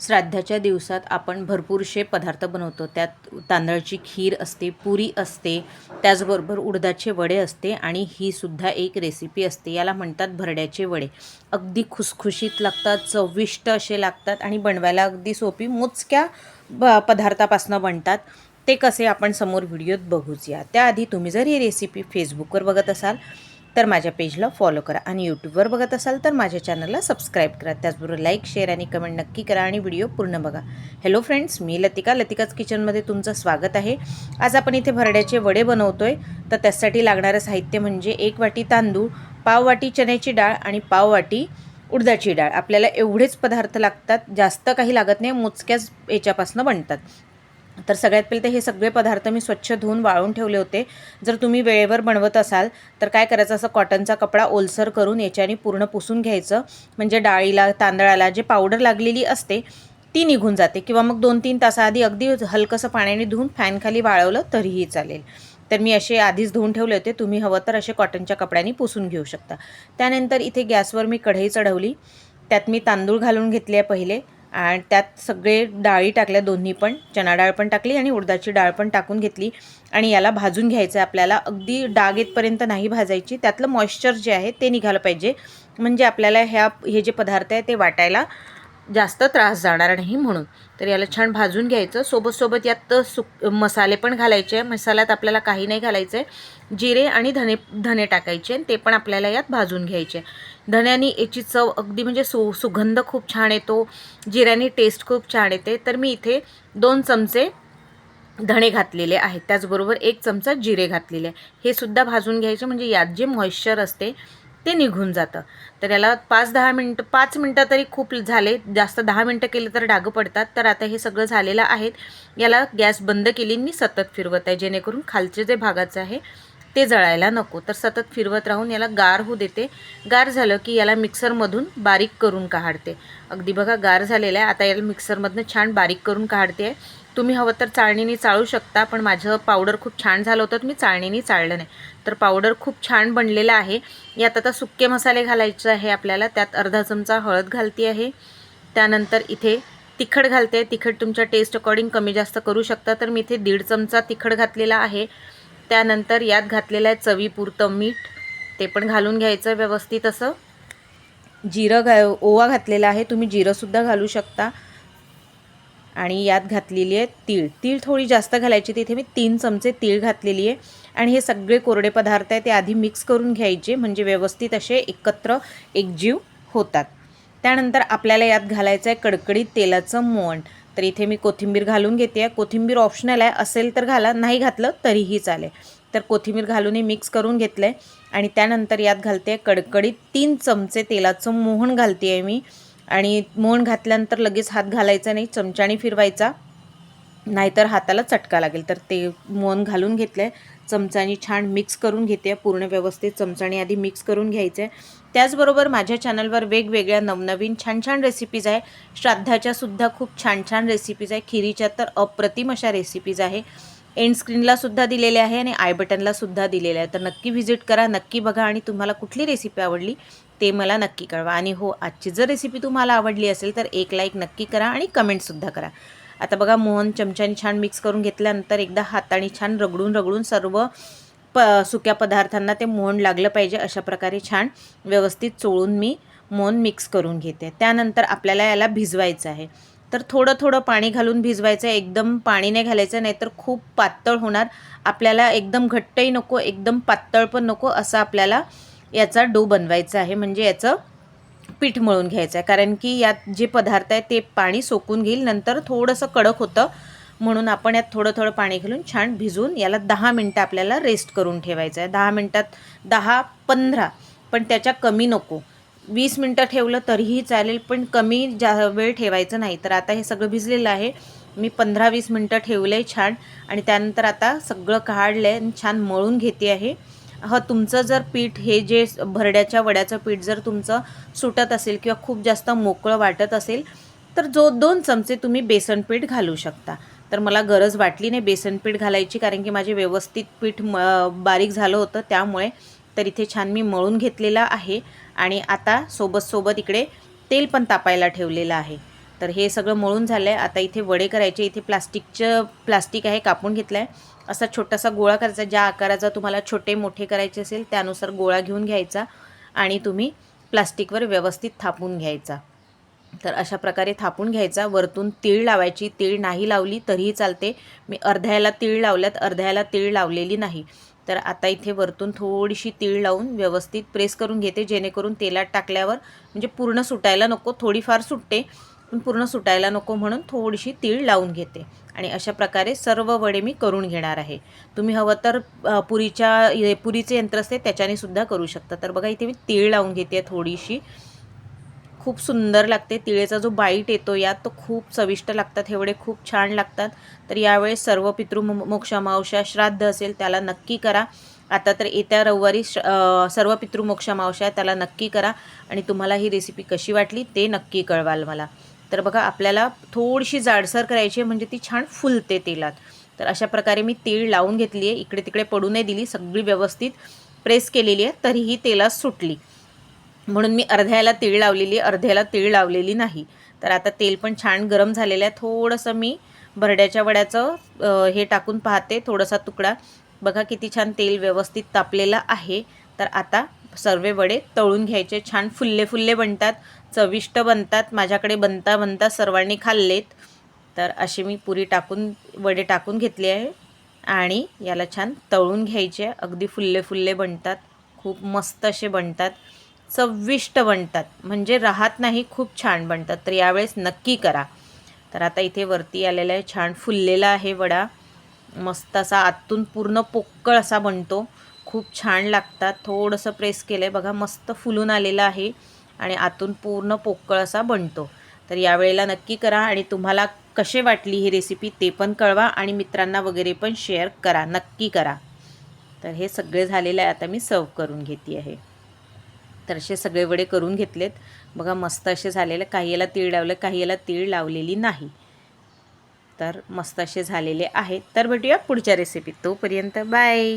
श्राद्धाच्या दिवसात आपण भरपूरसे पदार्थ बनवतो. त्यात तांदळाची खीर असते पुरी असते त्याचबरोबर उडदाचे वडे असते आणि ही सुद्धा एक रेसिपी असते. याला म्हणतात भरड्याचे वडे. अगदी खुसखुशीत लागतात चविष्ट असे लागतात आणि बनवायला अगदी सोपी मोजक्या ब पदार्थापासून बनतात. ते कसे आपण समोर व्हिडिओत बघूच या. त्याआधी तुम्ही जर ही रेसिपी फेसबुकवर बघत असाल तर माझ्या पेजला फॉलो करा. आणि यूट्यूबवर बघत असाल तर माझ्या चॅनलला सबस्क्राईब करा. त्याचबरोबर लाईक शेअर आणि कमेंट नक्की करा आणि व्हिडिओ पूर्ण बघा. हॅलो फ्रेंड्स मी लतिका. लतिकाच किचनमध्ये तुमचं स्वागत आहे. आज आपण इथे भरड्याचे वडे बनवतोय. तर त्यासाठी लागणारं साहित्य म्हणजे एक वाटी तांदूळ पाव वाटी चण्याची डाळ आणि पाव वाटी उडदाची डाळ. आपल्याला एवढेच पदार्थ लागतात जास्त काही लागत नाही मोजक्याच याच्यापासून बनतात. तर सगळ्यात पहिले तर हे सगळे पदार्थ मी स्वच्छ धुवून वाळून ठेवले होते. जर तुम्ही वेळेवर बनवत असाल तर काय करायचं? असं कॉटनचा कपडा ओलसर करून याच्याने पूर्ण पुसून घ्यायचं. म्हणजे डाळीला तांदळाला जे पावडर लागलेली असते ती निघून जाते. किंवा मग दोन तीन तासाआधी अगदी हलकंसं पाण्याने धुवून फॅनखाली वाळवलं तरीही चालेल. तर मी असे आधीच धुवून ठेवले होते. तुम्ही हवं तर असे कॉटनच्या कपड्याने पुसून घेऊ शकता. त्यानंतर इथे गॅसवर मी कढई चढवली. त्यात मी तांदूळ घालून घेतले पहिले. आणि त्यात सगळे डाळी टाकल्या दोन्ही पण. चणा डाळ पण टाकली आणि उडदाची डाळ पण टाकून घेतली. आणि याला भाजून घ्यायचं आहे आपल्याला. अगदी डाग येतपर्यंत नाही भाजायची. त्यातलं मॉइश्चर जे आहे ते निघालं पाहिजे. म्हणजे आपल्याला ह्या हे जे पदार्थ आहे ते वाटायला जास्त त्रास जाणार नाही म्हणून. तर याला छान भाजून घ्यायचं. सोबत सोबत यात सुक मसाले पण घालायचे. मसाल्यात आपल्याला काही नाही घालायचं आहे जिरे आणि धने धने टाकायचे आणि ते पण आपल्याला यात भाजून घ्यायचे. धण्याने याची चव अगदी म्हणजे सु सुगंध खूप छान येतो. जिऱ्याने टेस्ट खूप छान येते. तर मी इथे दोन चमचे धणे घातलेले आहेत. त्याचबरोबर एक चमचा जिरे घातलेले आहे. हे सुद्धा भाजून घ्यायचे. म्हणजे यात जे मॉइश्चर असते ते निघून जातं. तर याला पाच दहा मिनटं पाच मिनटं तरी खूप झाले. जास्त दहा मिनटं केले तर डागं पडतात. तर आता हे सगळं झालेलं आहे. याला गॅस बंद केली. मी सतत फिरवत आहे. जेणेकरून खालचे जे भागाचं आहे ते जळायला नको. तर सतत फिरवत राहून याला गार होऊ देते. गार झालं की याला मिक्सरमधून बारीक करून काढते. अगदी बघा गार झालेलं आहे. आता याला मिक्सरमधनं छान बारीक करून काढते. आहे तुम्ही हवं तर चाळणीने चाळू शकता पण माझं पावडर खूप छान झालं होतं तर मी चाळणीने चाळलं नाही. तर पावडर खूप छान बनलेलं आहे. यात आता सुके मसाले घालायचे आहे आपल्याला त्यात अर्धा चमचा हळद घालते आहे. त्यानंतर इथे तिखट घालते. तिखट तुमच्या टेस्ट अकॉर्डिंग कमी जास्त करू शकता तर मी इथे दीड चमचा तिखट घातलेला आहे. त्यानंतर यात घातलेलं आहे चवीपुरतं मीठ. ते पण घालून घ्यायचं व्यवस्थित असं. जिरं घा ओवा घातलेला आहे तुम्ही जिरंसुद्धा घालू शकता. आणि यात घातलेली आहे तीळ. तीळ थोडी जास्त घालायची तिथे मी तीन चमचे तीळ घातलेली आहे. आणि हे सगळे कोरडे पदार्थ आहे ते आधी मिक्स करून घ्यायचे म्हणजे व्यवस्थित असे एकत्र एकजीव होतात. त्यानंतर आपल्याला यात घालायचं आहे कडकडीत तेलाचं मोहन तर इथे मी कोथिंबीर घालून घेते आहे. कोथिंबीर ऑप्शनल आहे असेल तर घाला नाही घातलं तरीही चालेल. तर कोथिंबीर घालून मिक्स करून घेतलं आहे आणि त्यानंतर यात घालते आहे कडकडीत तीन चमचे तेलाचं मोहन घालते आहे मी. आणि मोहन घातल्यानंतर लगेच हात घालायचा नाही चमच्याने फिरवायचा. नाहीतर हाताला चटका लागेल. तर ते मोहन घालून घेतलं आहे चमचाने छान मिक्स करून घेते. पूर्ण व्यवस्थित चमचाने आधी मिक्स करून घ्यायचं आहे त्याचबरोबर माझ्या चॅनलवर वेगवेगळ्या नवनवीन छान छान रेसिपीज आहे. श्राद्धाच्या सुद्धा खूप छान छान रेसिपीज आहे. खिरीच्या तर अप्रतिम अशा रेसिपीज आहे. एंड स्क्रीनला सुद्धा दिलेले आहे आणि आय बटनला सुद्धा दिलेले आहे. तर नक्की व्हिजिट करा नक्की बघा आणि तुम्हाला कुठली रेसिपी आवडली ते मला नक्की कळवा. आणि हो आजची जर रेसिपी तुम्हाला आवडली असेल तर एक लाईक नक्की करा आणि कमेंटसुद्धा करा. आता बघा मोहन चमच्याने छान मिक्स करून घेतल्यानंतर एकदा हाताने छान रगडून रगडून सर्व प सुक्या पदार्थांना ते मोहन लागलं पाहिजे अशा प्रकारे छान व्यवस्थित चोळून मी मोहन मिक्स करून घेते. त्यानंतर आपल्याला याला भिजवायचं आहे. तर थोडं थोडं पाणी घालून भिजवायचं आहे. एकदम पाणी नाही घालायचं नाही तर खूप पातळ होणार. आपल्याला एकदम घट्टही नको एकदम पातळ पण नको असं आपल्याला याचा डो बनवायचा आहे. म्हणजे याचं पीठ मळून घ्यायचं आहे. कारण की यात जे पदार्थ आहे ते पाणी सोकून घेईल. नंतर थोडंसं कडक होतं. म्हणून आपण यात थोडं थोडं पाणी घालून छान भिजून याला दहा मिनटं आपल्याला रेस्ट करून ठेवायचं आहे. दहा मिनटात दहा पंधरा पण त्याच्या कमी नको. वीस मिनटं ठेवलं तरीही चालेल पण कमी जा वेळ ठेवायचं नाही. तर आता हे सगळं भिजलेलं आहे. मी पंधरा वीस मिनटं ठेवलं आहे छान. आणि त्यानंतर आता सगळं काढलं आहे आणि छान मळून घेते आहे. हं तुमचं जर पीठ हे जे भरड्याच्या वड्याचं पीठ जर तुमचं सुटत असेल किंवा खूप जास्त मोकळं वाटत असेल तर जो दोन चमचे तुम्ही बेसन पीठ घालू शकता. तर मला गरज वाटली नाही बेसन पीठ घालायची कारण की माझे व्यवस्थित पीठ म बारीक झालं होतं त्यामुळे तर इथे छान मी मळून घेतलेला आहे. आणि आता सोबत सोबत इकडे तेल पण तापायला ठेवलेलं आहे. तर हे सगळं मळून झालं आहे आता इथे वडे करायचे इथे प्लास्टिकचं प्लास्टिक आहे कापून घेतलं आहे असा छोटासा गोळा करायचा ज्या आकाराचा तुम्हाला छोटे मोठे करायचे असेल त्यानुसार गोळा घेऊन घ्यायचा आणि तुम्ही प्लास्टिकवर व्यवस्थित थापून घ्यायचा. तर अशा प्रकारे थापून घ्यायचा. वरतून तीळ लावायची. तीळ नाही लावली तरीही चालते. मी अर्ध्याला तीळ लावल्यात अर्ध्याला तीळ लावलेली नाही. तर आता इथे वरतून थोडीशी तीळ लावून व्यवस्थित प्रेस करून घेते जेणेकरून तेलात टाकल्यावर म्हणजे पूर्ण सुटायला नको थोडीफार सुटते. पूर्ण सुटायला नको म्हणून थोडीशी तीळ लावून घेते. आणि अशा प्रकारे सर्व वडे मी करून घेणार आहे. तुम्ही हवं तर पुरीच्या पुरीचे यंत्र असते त्याच्याने सुद्धा करू शकता. तर बघा इथे मी तीळ लावून घेते थोडीशी. खूप सुंदर लागते. तिळेचा जो बाईट येतो यात तो खूप चविष्ट लागतात. एवढे खूप छान लागतात. तर यावेळेस सर्व पितृ मोक्षामावशा श्राद्ध असेल त्याला नक्की करा. आता तर येत्या रविवारी श सर्व पितृमोक्ष अमावस्या त्याला नक्की करा. आणि तुम्हाला ही रेसिपी कशी वाटली ते नक्की कळवाल मला. तर बघा आपल्याला थोडीशी जाडसर करायची आहे म्हणजे ती छान फुलते तेलात. तर अशा प्रकारे मी तीळ लावून घेतली आहे. इकडे तिकडे पडू नाही दिली सगळी व्यवस्थित प्रेस केलेली आहे तरीही तेलात सुटली. म्हणून मी अर्ध्याला तीळ लावलेली अर्ध्याला तीळ लावलेली नाही. तर आता तेल पण छान गरम झालेलं आहे. थोडंसं मी भरड्याच्या वड्याचं हे टाकून पाहते थोडासा तुकडा. बघा किती छान तेल व्यवस्थित तापलेलं आहे. तर आता सर्व वडे तळून घ्यायचे. छान फुल्ले फुल्ले बनतात. चविष्ट बनतात. माझ्याकडे बनता बनता सर्वांनी खाल्लेत. तर अशी मी पुरी टाकून वडे टाकून घेतली आहे. आणि याला छान तळून घ्यायचे. अगदी फुल्ले फुल्ले बनतात. खूप मस्त असे बनतात. चविष्ट बनतात. म्हणजे राहत नाही खूप छान बनतात. तर यावेळेस नक्की करा. तर आता इथे वरती आलेला आहे छान फुललेला आहे वडा. मस्त असा आतून पूर्ण पोक्कळ असा बनतो. खूप छान लागतात. थोडंसं प्रेस केलं आहे बघा मस्त फुलून आलेलं आहे आणि आतून पूर्ण पोकळ असा बनतो. तर यावेळेला नक्की करा आणि तुम्हाला कसे वाटली ही रेसिपी ते पण कळवा आणि मित्रांना वगैरे पण शेअर करा. नक्की करा. तर हे सगळे झालेलं आहे. आता मी सर्व करून घेते आहे. तर असे सगळे वडे करून घेतलेत. बघा मस्त असे झालेले. काही याला तीळ लावलं काही याला तीळ लावलेली नाही. तर मस्त असे झालेले आहेत तर भेटूया पुढच्या रेसिपीत तोपर्यंत बाय